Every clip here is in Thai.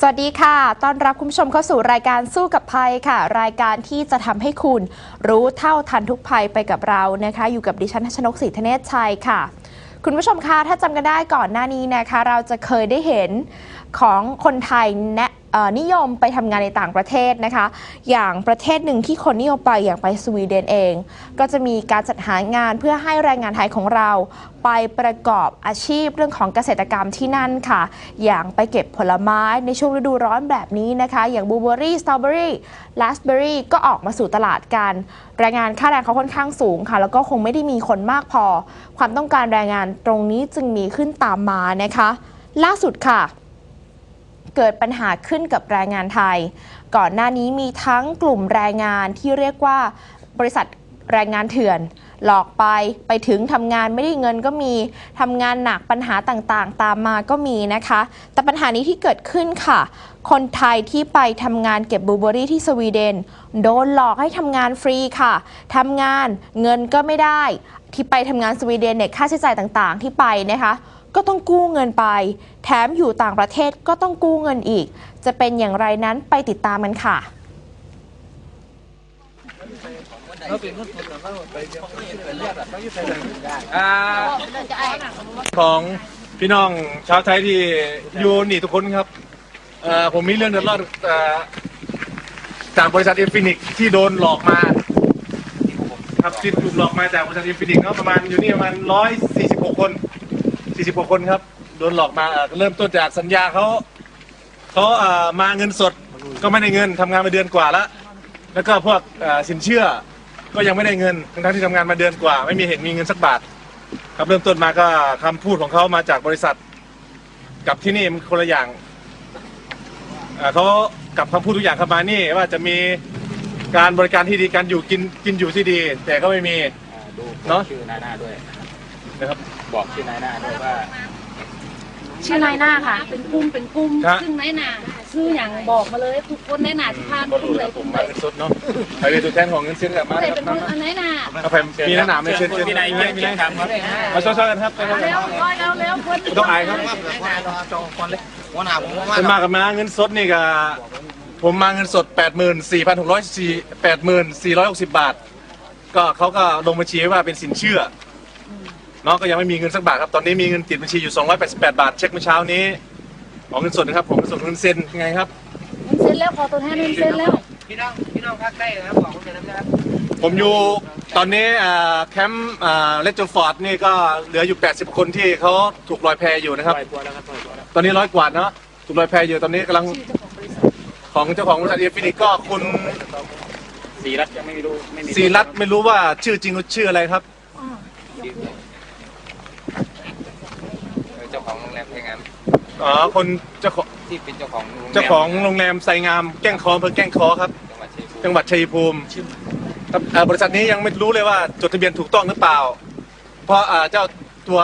สวัสดีค่ะ ต้อนรับคุณผู้ชมเข้าสู่รายการสู้กับภัยค่ะ รายการที่จะทำให้คุณรู้เท่าทันทุกภัยไปกับเรานะคะ อยู่กับดิฉันทัชนกศรีธเนศชัยค่ะ คุณผู้ชมคะ ถ้าจำกันได้ก่อนหน้านี้นะคะ เราจะเคยได้เห็นของคนไทยแนะ นิยมไปทำงานในต่างประเทศนะคะ อย่างประเทศหนึ่งที่คนนิยมไปอย่างไปสวีเดนเอง ก็จะมีการจัดหางานเพื่อให้แรงงานไทยของเราไปประกอบอาชีพเรื่องของเกษตรกรรมที่นั่นค่ะ อย่างไปเก็บผลไม้ในช่วงฤดูร้อนแบบนี้นะคะ อย่างบลูเบอรี่ สตรอเบอรี่ลาสเบอรี่ก็ออกมาสู่ตลาดกัน แรงงานค่าแรงเขาค่อนข้างสูงค่ะ แล้วก็คงไม่ได้มีคนมากพอ ความต้องการแรงงานตรงนี้จึงมีขึ้นตามมานะคะ ล่าสุดค่ะ เกิดปัญหาขึ้นกับแรงงานไทย ก่อนหน้านี้มีทั้งกลุ่มแรงงานที่เรียกว่าบริษัทแรงงานเถื่อน หลอกไปไปถึงทำงานไม่ได้เงินก็มีทำงานหนักปัญหาต่างๆ ตามมาก็มีนะคะ แต่ปัญหานี้ที่เกิดขึ้นค่ะ คนไทยที่ไปทำงานเก็บบลูเบอรี่ที่สวีเดน โดนหลอกให้ทำงานฟรีค่ะทำงานเงินก็ไม่ได้ ที่ไปทำงานสวีเดนเนี่ยค่าใช้จ่ายต่างๆ ที่ไปนะคะ ก็ต้องกู้เงินไป แถมอยู่ต่างประเทศก็ต้องกู้เงินอีก จะเป็นอย่างไรนั้นไปติดตามกันค่ะอ่าของพี่น้องชาวไทยที่อยู่นี่ทุกคนครับเอ่อผมมีเรื่องเดือดร้อนเอ่อจากบริษัทเอฟินิกที่โดนหลอกมาครับที่ถูกหลอกมาจากบริษัทเอฟินิกเนาะประมาณอยู่นี่ประมาณร้อยสี่สิบหกคน สี่สิบหกคนครับ โดนหลอกมาเอ่อเริ่มต้นจากสัญญาเขาเขาเอ่อมาเงินสดก็ไม่ได้เงินทำงานมาเดือนกว่าแล้ว แล้วก็พวกเอ่อสินเชื่อก็ยังไม่ได้เงินทั้งๆที่ทำงานมาเดือนกว่า ไม่มีเห็นมีเงินสักบาท ครับเริ่มต้นมาก็คำพูดของเขามาจากบริษัท กับที่นี่มันคนละอย่างเอ่อเขากับคำพูดทุกอย่างเข้ามานี่ว่าจะมีการบริการที่ดีการอยู่กินกินอยู่ที่ดี แต่ก็ไม่มี ดูเนอะชื่อนาหน้าด้วย บบอกชื่อนายหน้าด้วยว่า ชื่อนายหน้าค่ะ เป็นกลุ่มเป็นกลุ่มครับ ซึ่งนายหน้าชื่ออย่างบอกมาเลยทุกคนนายหน้าที่พานก็กลุ่รู้มไหนแล้วกผลุ่มมไหนมาเงินสดเนาะใครเป็นตัวแทนของเงินเซ็นกับมาใครคเป็นรับคนอันไหนหน้าเอาไปมีหน้าหนาไหม่เชิญเชิญพี่นายเยี่ยมเยี่ยมครับมาช่วยๆกันครับเอาแล้วร้อยแล้วแล้วคนไม่ต้องอายครับหัวหน้าผมว่าเป็นมากับมาเงินสดนี่ก็ผมมาเงินสด 8 4 6 4 8 4 6 0 บาท ก็เขาก็ลงบัญชีไว้ว่าเป็นสินเชื่อเนาะก็ยังไม่มีเงินสักบาทครับ ตอนนี้มีเงินติดบัญชีอยู่ 288 บาท เช็คเมื่อเช้านี้ ของเงินสดนะครับผมเงินสดเงินเซ็นยังไงครับมันเซ็นแล้วขอตัวแทนมันเซ็นแล้ว พี่น้องพี่น้องภาคใต้นะครับบอกคนนะครับผมอยู่ตอนนี้อ่าแคมป์เลจฟอร์ดนี่ก็เหลืออยู่ 80 คนที่เขาถูกลอยแพอยู่นะครับ ปล่อยตัวแล้วครับปล่อยตัวแล้วตอนนี้ร้อยกว่าเนาะถูกลอยแพอยู่ตอนนี้กำลังของเจ้าของบริษัทเอฟินิกก็คุณสีรัฐยังไม่รู้ไม่มีศรีรัตน์ไม่รู้ว่าชื่อจริงเขาชื่ออะไรครับ เจ้าของโรงแรมเพลงงาน อ๋อคนเจ้าของที่เป็นเจ้าของโรงแรมเจ้าของโรงแรมไซงามแก้งคออำเภอแก้งคอครับ จังหวัดชัยภูมิจังหวัดชัยภูมิครับอ่าบริษัทนี้ยังไม่รู้เลยว่าจดทะเบียนถูกต้องหรือเปล่า เพราะอ่าเจ้าตัว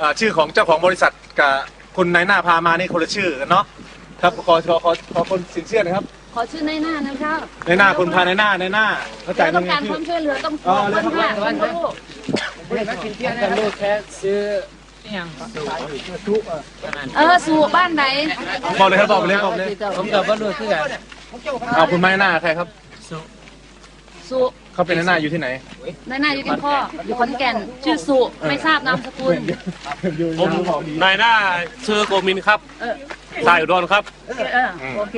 อ่าชื่อของเจ้าของบริษัทกับคุณนายหน้าพามานี่คนละชื่อกันเนาะครับขอขอขอขอคนสินเชื่อนะครับขอชื่อนายหน้านะคะนายหน้าคุณพานายหน้านายหน้าเข้าใจเราไหมต้องการชื่คอวามช่วยเหลือต้องขอ๋ออคนค่ะคนรู้แต่ลูกแค่ซื้อ เออสู่บ้านไหนบอกเลยครับบอกไปเลยบอกเลยผมกับว่าลูกคือกันเอาคุณนายหน้าใครครับสู่เขาเป็นนายหน้าอยู่ที่ไหนนายหน้าอยู่ที่พ่ออยู่ขอนแก่นชื่อสู่ไม่ทราบนามสกุลผมนายหน้าชื่อโกมินครับเออสายอุดรครับเออโอเค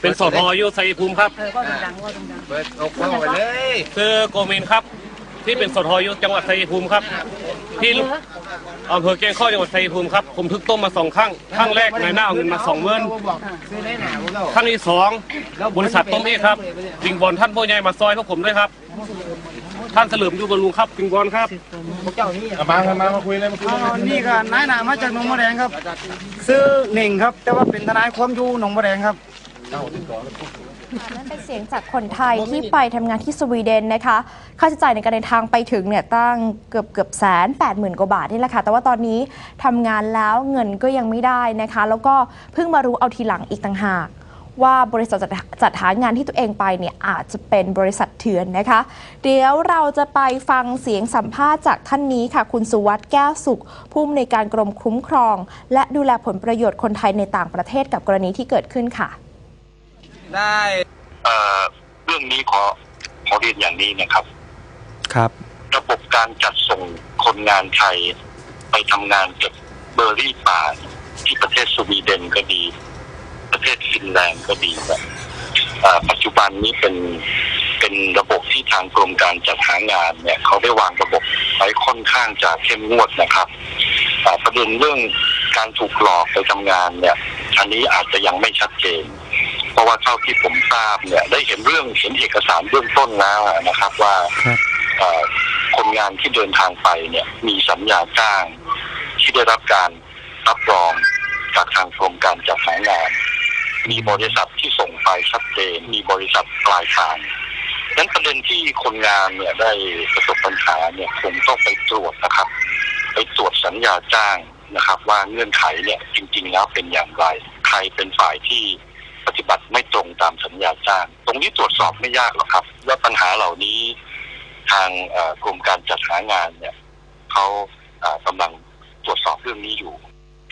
เป็นสทอยุไซภูมิครับเออก็ดังๆก็ดังเปิดเอาเข้าไปเลยชื่อโกมินครับ ที่เป็นสทอยุจังหวัดไซภูมิครับ ที่อำเภอแกงข้อจังหวัดไซภูมิครับผมทึกต้มมาสองครั้งครั้งแรกนายหน้าเอาเงินมาสองหมื่นซื้อได้หนาพวกเราครั้งที่สองบริษัทต้มเอกครับวิงบอลท่านผู้ใหญ่มาซอยพวกผมด้วยครับ ท่านเฉลิมอยูบำรุงครับวิงบอลครับเอามามามามาคุยเลยมาคุยอ๋เลอยนี่ก็นายหนามาจากหนองบัวแดงครับ ซื้อหนึ่งครับ แต่ว่าเป็นทนายความอยู่หนองบัวแดงครับ นั่นเป็นเสียงจากคนไทยที่ไปทำงานที่สวีเดนนะคะ ค่าใช้จ่ายในการเดินทางไปถึงเนี่ยตั้งเกือบเกือบแสนแปดหมื่นกว่าบาทนี่แหละค่ะ แต่ว่าตอนนี้ทำงานแล้วเงินก็ยังไม่ได้นะคะ แล้วก็เพิ่งมารู้เอาทีหลังอีกต่างหาก ว่าบริษัทจัดจัดหางานที่ตัวเองไปเนี่ยอาจจะเป็นบริษัทเถื่อนนะคะ เดี๋ยวเราจะไปฟังเสียงสัมภาษณ์จากท่านนี้ค่ะ คุณสุวัสด์แก้วสุข ผู้อำนวยการกรมคุ้มครอง และดูแลผลประโยชน์คนไทยในต่างประเทศกับกรณีที่เกิดขึ้นค่ะ ได้เอ่อเรื่องนี้ขอขอเรียนอย่างนี้นะครับ ครับ ระบบการจัดส่งคนงานไทย ไปทำงานเก็บเบอร์รี่ป่าที่ประเทศสวีเดนก็ดี ประเทศฟินแลนด์ก็ดีเนี่ยเอ่อปัจจุบันนี้เป็นเป็นระบบที่ทางกรมการจัดหางานเนี่ยเขาได้วางระบบไว้ค่อนข้างจะเข้มงวดนะครับแต่ประเด็นเรื่องการถูกหลอกไปทำงานเนี่ยอันนี้อาจจะยังไม่ชัดเจนเพ ราะว่าเท่าที่ผมทราบเนี่ย ได้เห็นเรื่องเห็นเอกสารเบื้องต้นแล้วนะครับ ว่าครับเอ่อคนงานที่เดินทางไปเนี่ย มีสัญญาจ้าง ที่ได้รับการรับรองจากทางกรมการจัดหางาน มีบริษัทที่ส่งไปชัดเจนมีบริษัทปลายทางดังนั้นประเด็นที่คนงานเนี่ยได้ประสบปัญหาเนี่ยคงต้องไปตรวจนะครับ ไปตรวจสัญญาจ้างนะครับ ว่าเงื่อนไขเนี่ยจริง ๆ แล้วเป็นอย่างไร ใครเป็นฝ่ายที่ป ฏิบัติไม่ตรงตามสัญญาจ้าง ตรงนี้ตรวจสอบไม่ยากหรอกครับว่าปัญหาเหล่านี้ทางเอ่อกรมการจัดหางานเนี่ยเขาเอ่อกำลังตรวจสอบเรื่องนี้อยู่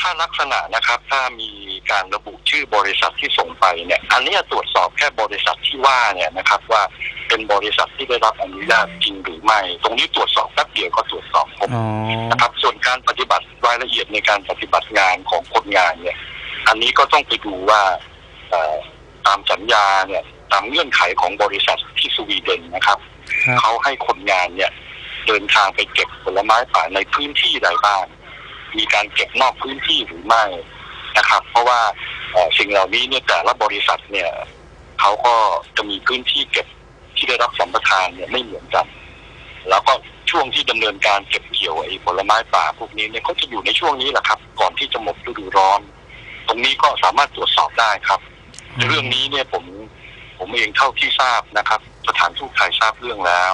ถ้าลักษณะนะครับ ถ้ามีการระบุชื่อบริษัทที่ส่งไปเนี่ย อันนี้ตรวจสอบแค่บริษัทที่ว่าเนี่ยนะครับ ว่าเป็นบริษัทที่ได้รับอนุญาตจริงหรือไม่ ตรงนี้ตรวจสอบแป๊บเดียวก็ตรวจสอบครบอ๋อนะครับ ส่วนการปฏิบัติรายละเอียดในการปฏิบัติงานของคนงานเนี่ย อันนี้ก็ต้องไปดูว่าเอ่อ ตามสัญญาเนี่ยตามเงื่อนไขของบริษัทที่สวีเดนนะครับครับเขาให้คนงานเนี่ยเดินทางไปเก็บผลไม้ป่าในพื้นที่ใดบ้าง มีการเก็บนอกพื้นที่หรือไม่นะครับ เพราะว่าเอ่อสิ่งเหล่านี้เนี่ยแต่ละบริษัทเนี่ยเขาก็จะมีพื้นที่เก็บที่ได้รับสัมปทานเนี่ยไม่เหมือนกัน แล้วก็ช่วงที่ดำเนินการเก็บเกี่ยวไอ้ผลไม้ป่าพวกนี้เนี่ยก็จะอยู่ในช่วงนี้แหละครับ ก่อนที่จะหมดฤดูร้อน ตรงนี้ก็สามารถตรวจสอบได้ครับ เรื่องนี้เนี่ยผมผมเองเท่าที่ทราบนะครับ สถานทูตไทยทราบเรื่องแล้ว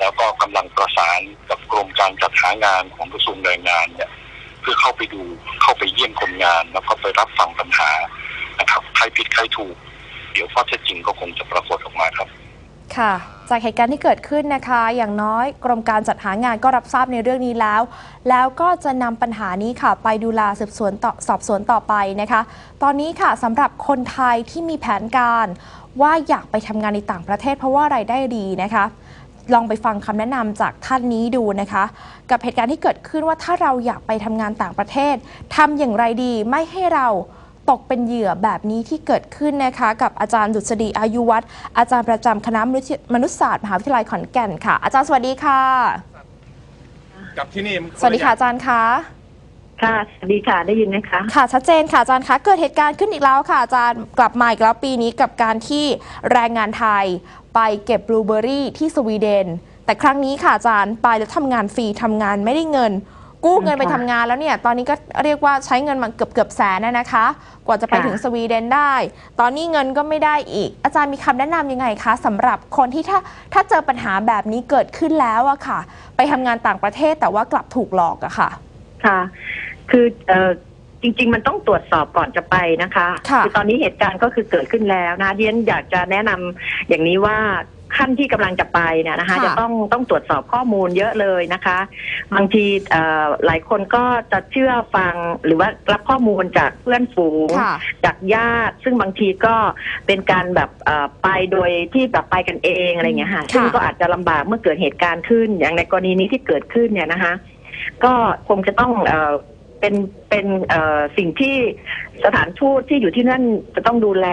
แล้วก็กำลังประสานกับกรมการจัดหางานของกระทรวงแรงงานเนี่ย เพื่อเข้าไปดูเข้าไปเยี่ยมคนงาน แล้วก็ไปรับฟังปัญหานะครับใครผิดใครถูก เดี๋ยวข้อเท็จจริงก็คงจะปรากฏออกมาครับ ค่ะจากเหตุการณ์ที่เกิดขึ้นนะคะ อย่างน้อยกรมการจัดหางานก็รับทราบในเรื่องนี้แล้ว แล้วก็จะนำปัญหานี้ค่ะ ไปดูแลสืบสวนต่อสอบสวนต่อไปนะคะ ตอนนี้ค่ะสำหรับคนไทยที่มีแผนการ ว่าอยากไปทำงานในต่างประเทศ เพราะว่ารายได้ดีนะคะ ลองไปฟังคำแนะนำจากท่านนี้ดูนะคะ กับเหตุการณ์ที่เกิดขึ้นว่าถ้าเราอยากไปทำงานต่างประเทศทำอย่างไรดีไม่ให้เรา ตกเป็นเหยื่อแบบนี้ที่เกิดขึ้นนะคะ กับอาจารย์ดุษฎีอายุวัฒน์อาจารย์ประจำคณะมนุษยมนุษยศาสตร์มหาวิทยาลัยขอนแก่นค่ะ อาจารย์สวัสดีค่ะ กับที่นี่มันสวัสดีค่ะอาจารย์คะค่ะสวัสดีค่ะได้ยินไหมคะค่ะชัดเจนค่ะอาจารย์คะเกิดเหตุการณ์ขึ้นอีกแล้วค่ะอาจารย์กลับมาอีกแล้วปีนี้กับการที่แรงงานไทยไปเก็บบลูเบอร์รี่ที่สวีเดน แต่ครั้งนี้ค่ะอาจารย์ไปแล้วทำงานฟรีทำงานไม่ได้เงิน กู้เงินไปทำงานแล้วเนี่ย ตอนนี้ก็เรียกว่าใช้เงินมาเกือบเกือบแสนนะนะคะ กว่าจะไปค่ะ ถึงสวีเดนได้ ตอนนี้เงินก็ไม่ได้อีก อาจารย์มีคำแนะนำยังไงคะสำหรับคนที่ถ้าถ้าเจอปัญหาแบบนี้เกิดขึ้นแล้วอะค่ะ ไปทำงานต่างประเทศแต่ว่ากลับถูกหลอกอะค่ะ ค่ะ คือเอ่อจริง ๆ มันต้องตรวจสอบก่อนจะไปนะคะค่ะ อตอนนี้เหตุการณ์ก็คือเกิดขึ้นแล้วนะดิฉันอยากจะแนะนำอย่างนี้ว่า ขั้นที่กำลังจะไปเนี่ยนะคะค่ะจะต้องต้องตรวจสอบข้อมูลเยอะเลยนะคะ บางทีเอ่อหลายคนก็จะเชื่อฟังหรือว่ารับข้อมูลจากเพื่อนฝูงค่ะจากญาติ ซึ่งบางทีก็เป็นการแบบเอ่อไปโดยที่แบบไปกันเองอะไรเงี้ยค่ะค่ะซึ่งก็อาจจะลำบากเมื่อเกิดเหตุการณ์ขึ้น อย่างในกรณีนี้ที่เกิดขึ้นเนี่ยนะคะ ก็คงจะต้อง เอ่อเป็นเป็นเอ่อสิ่งที่สถานทูตที่อยู่ที่นั่นจะต้องดูแล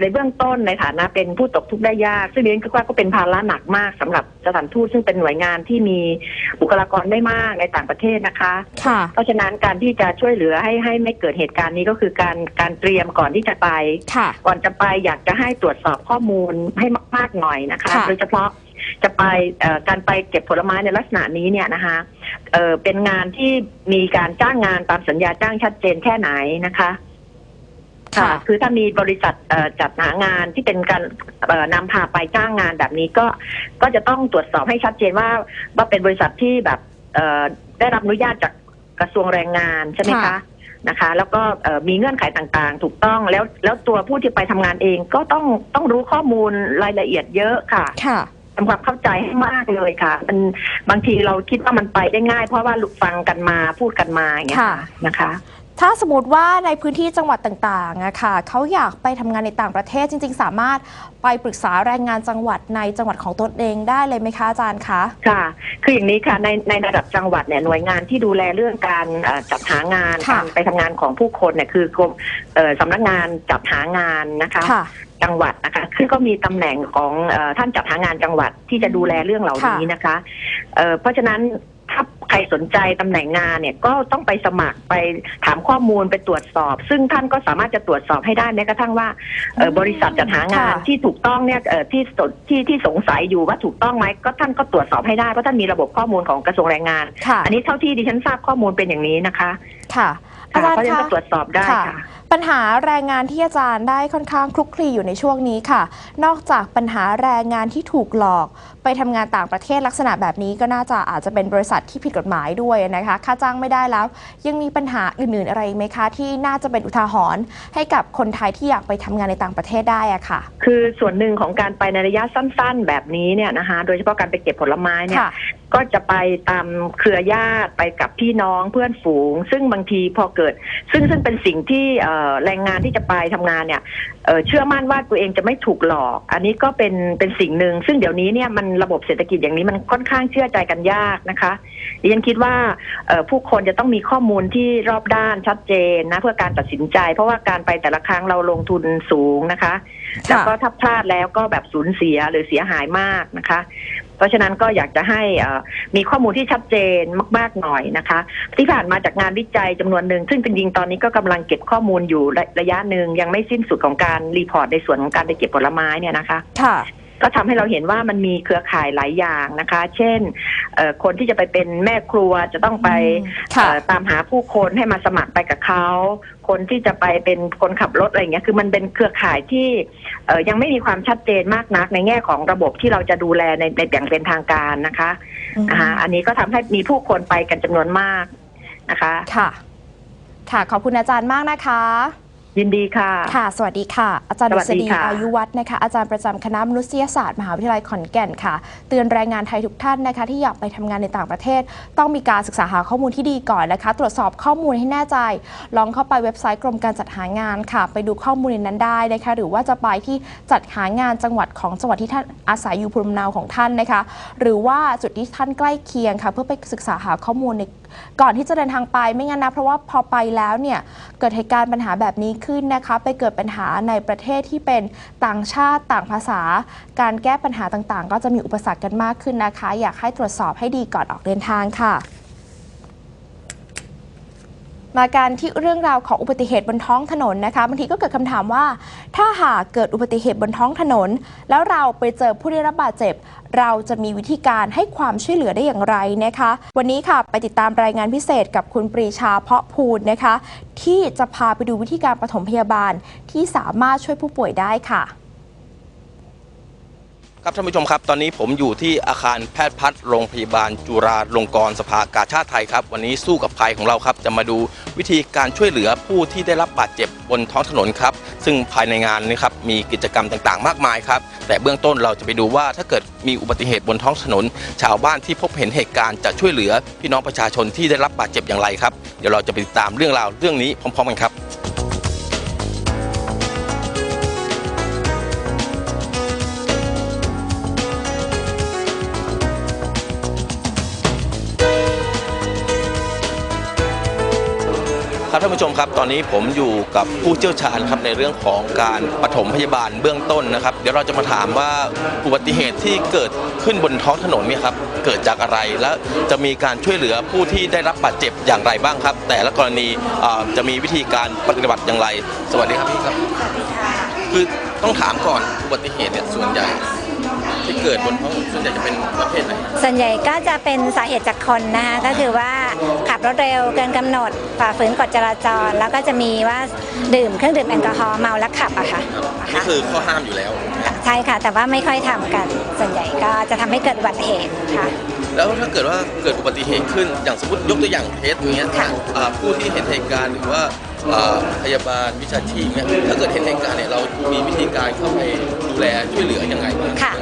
ในเบื้องต้นในฐานะเป็นผู้ตกทุกข์ได้ยาก ซึ่งเรียนคิดว่าก็เป็นภาระหนักมากสำหรับสถานทูตซึ่งเป็นหน่วยงานที่มีบุคลากรได้มากในต่างประเทศนะคะค่ะเพราะฉะนั้นการที่จะช่วยเหลือให้ให้ไม่เกิดเหตุการณ์นี้ก็คือการการเตรียมก่อนที่จะไปค่ะก่อนจะไปอยากจะให้ตรวจสอบข้อมูลให้มากๆหน่อยนะคะค่ะโดยเฉพาะ จะไปเอ่อการไปเก็บผลไม้ในลักษณะนี้เนี่ยนะคะเอ่อเป็นงานที่มีการจ้างงานตามสัญญาจ้างชัดเจนแค่ไหนนะคะค่ะ คือถ้ามีบริษัทเอ่อจัดหางานที่เป็นการเอ่อนำพาไปจ้างงานแบบนี้ก็ก็จะต้องตรวจสอบให้ชัดเจนว่าว่าเป็นบริษัทที่แบบเอ่อได้รับอนุญาตจากกระทรวงแรงงานใช่ไหมคะค่ะนะคะ แล้วก็เอ่อมีเงื่อนไขต่างๆ ถูกต้องแล้วแล้วตัวผู้ที่ไปทำงานเองก็ต้องต้องรู้ข้อมูลรายละเอียดเยอะค่ะค่ะ ทำความเข้าใจให้มากเลยค่ะ มันบางทีเราคิดว่ามันไปได้ง่าย เพราะว่าฟังกันมาพูดกันมาอย่างเงี้ยค่ะค่ะนะคะ ถ้าสมมติว่าในพื้นที่จังหวัดต่างๆอะค่ะเขาอยากไปทำงานในต่างประเทศจริง ๆ สามารถไปปรึกษาแรงงานจังหวัดในจังหวัดของตนเองได้เลยไหมคะอาจารย์คะ ค่ะ คืออย่างนี้ค่ะในในระดับจังหวัดเนี่ยหน่วยงานที่ดูแลเรื่องการเอ่อจัดหางานค่ะ การไปทำงานของผู้คนเนี่ยคือกรมเอ่อสำนักงานจัดหางานนะคะ ค่ะ จังหวัดนะคะซึ่งก็มีตำแหน่งของเออท่านจัดหางานจังหวัดที่จะดูแลเรื่องเหล่านี้นะคะเอ่อเพราะฉะนั้น ถ้าใครสนใจตำแหน่งงานเนี่ยก็ต้องไปสมัครไปถามข้อมูลไปตรวจสอบ ซึ่งท่านก็สามารถจะตรวจสอบให้ได้แม้กระทั่งว่าเอ่อบริษัทจัดหางานค่ะที่ถูกต้องเนี่ยเอ่อที่สนที่ที่สงสัยอยู่ว่าถูกต้องไหมก็ท่านก็ตรวจสอบให้ได้เพราะท่านมีระบบข้อมูลของกระทรวงแรงงาน ค่ะ อันนี้เท่าที่ดิฉันทราบข้อมูลเป็นอย่างนี้นะคะค่ะอาค่ะจารเพราะย์ฉะนั้นคะ ก็ตรวจสอบได้ค่ะ ปัญหาแรงงานที่อาจารย์ได้ค่อนข้างคลุกคลีอยู่ในช่วงนี้ค่ะ นอกจากปัญหาแรงงานที่ถูกหลอก ไปทำงานต่างประเทศลักษณะแบบนี้ก็น่าจะอาจจะเป็นบริษัทที่ผิดกฎหมายด้วยนะคะ ค่าจ้างไม่ได้แล้ว ยังมีปัญหาอื่นๆอะไรอีกไหมคะ ที่น่าจะเป็นอุทาหรณ์ให้กับคนไทยที่อยากไปทำงานในต่างประเทศได้อะค่ะ คือส่วนหนึ่งของการไปในระยะสั้น ๆ แบบนี้เนี่ยนะคะ โดยเฉพาะการไปเก็บผลไม้เนี่ยค่ะก็จะไปตามเครือญาติไปกับพี่น้องเพื่อนฝูง ซึ่งบางทีพอเกิด ซึ่งซึ่งเป็นสิ่งที่เอ่อแรงงานที่จะไปทำงานเนี่ยเชื่อมั่นว่าตัวเองจะไม่ถูกหลอก อันนี้ก็เป็นเป็นสิ่งหนึ่ง ซึ่งเดี๋ยวนี้เนี่ยมันระบบเศรษฐกิจอย่างนี้มันค่อนข้างเชื่อใจกันยากนะคะดิฉันคิดว่าผู้คนจะต้องมีข้อมูลที่รอบด้านชัดเจนนะเพื่อการตัดสินใจ เพราะว่าการไปแต่ละครั้งเราลงทุนสูงนะคะแล้วก็ถ้าพลาดแล้วก็แบบสูญเสียหรือเสียหายมากนะคะเพราะฉะนั้นก็อยากจะให้มีข้อมูลที่ชัดเจนมาก ๆ หน่อยนะคะ ที่ผ่านมาจากงานวิจัยจำนวนหนึ่ง ซึ่งจริงๆตอนนี้ก็กำลังเก็บข้อมูลอยู่ระระยะหนึ่งยังไม่สิ้นสุดของการรีพอร์ตในส่วนของการไปเก็บผลไม้เนี่ยนะคะค่ะ ก็ทำให้เราเห็นว่ามันมีเครือข่ายหลายอย่างนะคะ เช่นเอ่อคนที่จะไปเป็นแม่ครัวจะต้องไปค่ะเอ่อตามหาผู้คนให้มาสมัครไปกับเขาคนที่จะไปเป็นคนขับรถอะไรอย่างเงี้ยคือมันเป็นเครือข่ายที่เอ่อยังไม่มีความชัดเจนมากนักในแง่ของระบบที่เราจะดูแลในในอย่างเป็นทางการนะคะนะคะอันนี้ก็ทำให้มีผู้คนไปกันจำนวนมากนะคะ ค่ะ ค่ะขอบคุณอาจารย์มากนะคะ ยินดีค่ะ ค่ะ สวัสดีค่ะ อาจารย์สดุวัสษดีฎีค่ะอายุวัฒน์นะคะ อาจารย์ประจำคณะมนุษยศาสตร์มหาวิทยาลัยขอนแก่นค่ะ เตือนแรงงานไทยทุกท่านนะคะ ที่อยากไปทำงานในต่างประเทศ ต้องมีการศึกษาหาข้อมูลที่ดีก่อนนะคะ ตรวจสอบข้อมูลให้แน่ใจ ลองเข้าไปเว็บไซต์กรมการจัดหางานค่ะ ไปดูข้อมูลในนั้นได้นะคะ หรือว่าจะไปที่จัดหางานจังหวัดของจังหวัดที่ท่านอาศัยอยู่ภูมิลำเนาของท่านนะคะ หรือว่าจุดที่ท่านใกล้เคียงค่ะ เพื่อไปศึกษาหาข้อมูลใน ก่อนที่จะเดินทางไปไม่งั้นนะ เพราะว่าพอไปแล้วเนี่ยเกิดเหตุการณ์ปัญหาแบบนี้ขึ้นนะคะ ไปเกิดปัญหาในประเทศที่เป็นต่างชาติต่างภาษา การแก้ปัญหาต่างๆ ก็จะมีอุปสรรคกันมากขึ้นนะคะ อยากให้ตรวจสอบให้ดีก่อนออกเดินทางค่ะ มาการที่เรื่องราวของอุบัติเหตุบนท้องถนนนะคะบางทีก็เกิดคำถามว่า ถ้าหากเกิดอุบัติเหตุบนท้องถนน แล้วเราไปเจอผู้ได้รับบาดเจ็บ เราจะมีวิธีการให้ความช่วยเหลือได้อย่างไรนะคะ วันนี้ค่ะไปติดตามรายงานพิเศษกับคุณปรีชาเพาะพูนนะคะ ที่จะพาไปดูวิธีการปฐมพยาบาลที่สามารถช่วยผู้ป่วยได้ค่ะ ครับท่านผู้ชมครับ ตอนนี้ผมอยู่ที่อาคารแพทย์พัฒน์โรงพยาบาลจุฬาลงกรณ์สภากาชาติไทยครับ วันนี้สู้กับภัยของเราครับ จะมาดูวิธีการช่วยเหลือผู้ที่ได้รับบาดเจ็บบนท้องถนนครับ ซึ่งภายในงานนี้ครับมีกิจกรรมต่างๆ มากมายครับ แต่เบื้องต้นเราจะไปดูว่าถ้าเกิดมีอุบัติเหตุบนท้องถนน ชาวบ้านที่พบเห็นเหตุการณ์จะช่วยเหลือพี่น้องประชาชนที่ได้รับบาดเจ็บอย่างไรครับ เดี๋ยวเราจะไปติดตามเรื่องราวเรื่องนี้พร้อมๆกันครับ ครับท่านผู้ชมครับตอนนี้ผมอยู่กับผู้เชี่ยวชาญครับในเรื่องของการปฐมพยาบาลเบื้องต้นนะครับ เดี๋ยวเราจะมาถามว่าอุบัติเหตุที่เกิดขึ้นบนท้องถนนเนี่ยครับเกิดจากอะไรและจะมีการช่วยเหลือผู้ที่ได้รับบาดเจ็บอย่างไรบ้างครับ แต่ละกรณีเอ่อจะมีวิธีการปฏิบัติอย่างไร สวัสดีครับพี่ครับคือต้องถามก่อนอุบัติเหตุเนี่ยส่วนใหญ่ ที่เกิดบนท้องถนนส่วนใหญ่จะเป็นประเภทไหนส่วนใหญ่ก็จะเป็นสาเหตุจากคนนะคะก็คือว่าขับรถเร็วเกินกำหนดฝ่าฝืนกฎจราจร แล้วก็จะมีว่าดื่มเครื่องดื่มแอลกอฮอล์เมาแล้วขับอะค่ะนี่คือข้อห้ามอยู่แล้ว ใช่ค่ะ แต่ว่าไม่ค่อยทำกัน ส่วนใหญ่ก็จะทำให้เกิดอุบัติเหตุค่ะ แล้วถ้าเกิดว่าเกิดอุบัติเหตุขึ้นอย่างสมมติยกตัวอย่างเคสอย่างเงี้ยค่ะ อ่าผู้ที่เห็นเหตุการณ์หรือว่าอ่าพยาบาลวิชาชีพเนี่ยถ้าเกิดเห็นเหตุการณ์เนี่ยเรามีวิธีการเข้าไปดูแลช่วยเหลือยังไงบ้าง ค่ะ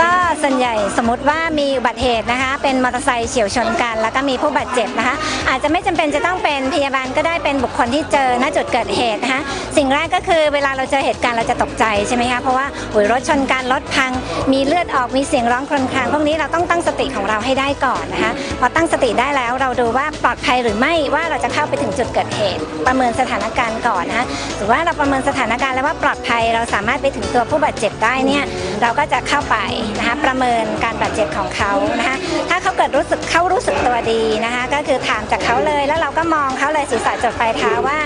ก็ส่วนใหญ่สมมติว่ามีอุบัติเหตุนะคะ เป็นมอเตอร์ไซค์เฉียวชนกัน แล้วก็มีผู้บาดเจ็บนะคะ อาจจะไม่จำเป็นจะต้องเป็นพยาบาลก็ได้เป็นบุคคลที่เจอณจุดเกิดเหตุนะคะสิ่งแรกก็คือเวลาเราเจอเหตุการณ์เราจะตกใจใช่ไหมคะเพราะว่าหุยรถชนกันรถพัง มีเลือดออกมีเสียงร้องครวญครางพวกนี้เราต้องตั้งสติของเราให้ได้ก่อนนะคะพอตั้งสติได้แล้วเราดูว่าปลอดภัยหรือไม่ว่าเราจะเข้าไปถึงจุดเกิดเหตุ ประเมินสถานการณ์ก่อนนะคะหรือว่าเราประเมินสถานการณ์แล้วว่าปลอดภัยเราสามารถไปถึงตัวผู้บาดเจ็บได้เนี่ยเราก็จะเข้าไปนะคะประเมินการบาดเจ็บของเขานะคะถ้าเขาเกิดรู้สึกเขารู้สึกตัวดีนะคะก็คือถามจากเขาเลยแล้วเราก็มองเขาเลยศีรษะจดปลายเท้าว่า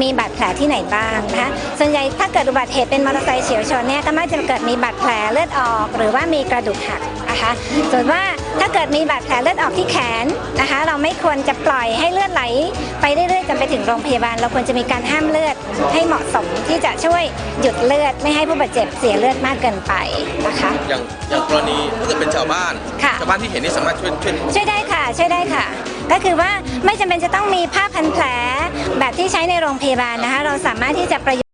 มีบาดแผลที่ไหนบ้างนะคะส่วนใหญ่ถ้าเกิดอุบัติเหตุเป็นมอเตอร์ไซค์เฉียวชนเนี่ยก็มักจะเกิดมีบาดแผลเลือดออก หรือว่ามีกระดูกหักนะคะส่วนว่าถ้าเกิดมีบาดแผลเลือดออกที่แขนนะคะ เราไม่ควรจะปล่อยให้เลือดไหลไปเรื่อย จนไปถึงโรงพยาบาล เราควรจะมีการห้ามเลือดให้เหมาะสมที่จะช่วยหยุดเลือดไม่ให้ผู้บาดเจ็บเสียเลือดมากเกินไปนะคะ อย่างอย่างกรณีถ้าเกิดเป็นชาวบ้านค่ะ ชาวบ้านที่เห็นนี่สามารถช่วยช่วย ช่วยได้ค่ะช่วยได้ค่ะ ก็คือว่าไม่จำเป็นจะต้องมีผ้าพันแผลแบบที่ใช้ในโรงพยาบาลนะคะ เราสามารถที่จะประยุกต์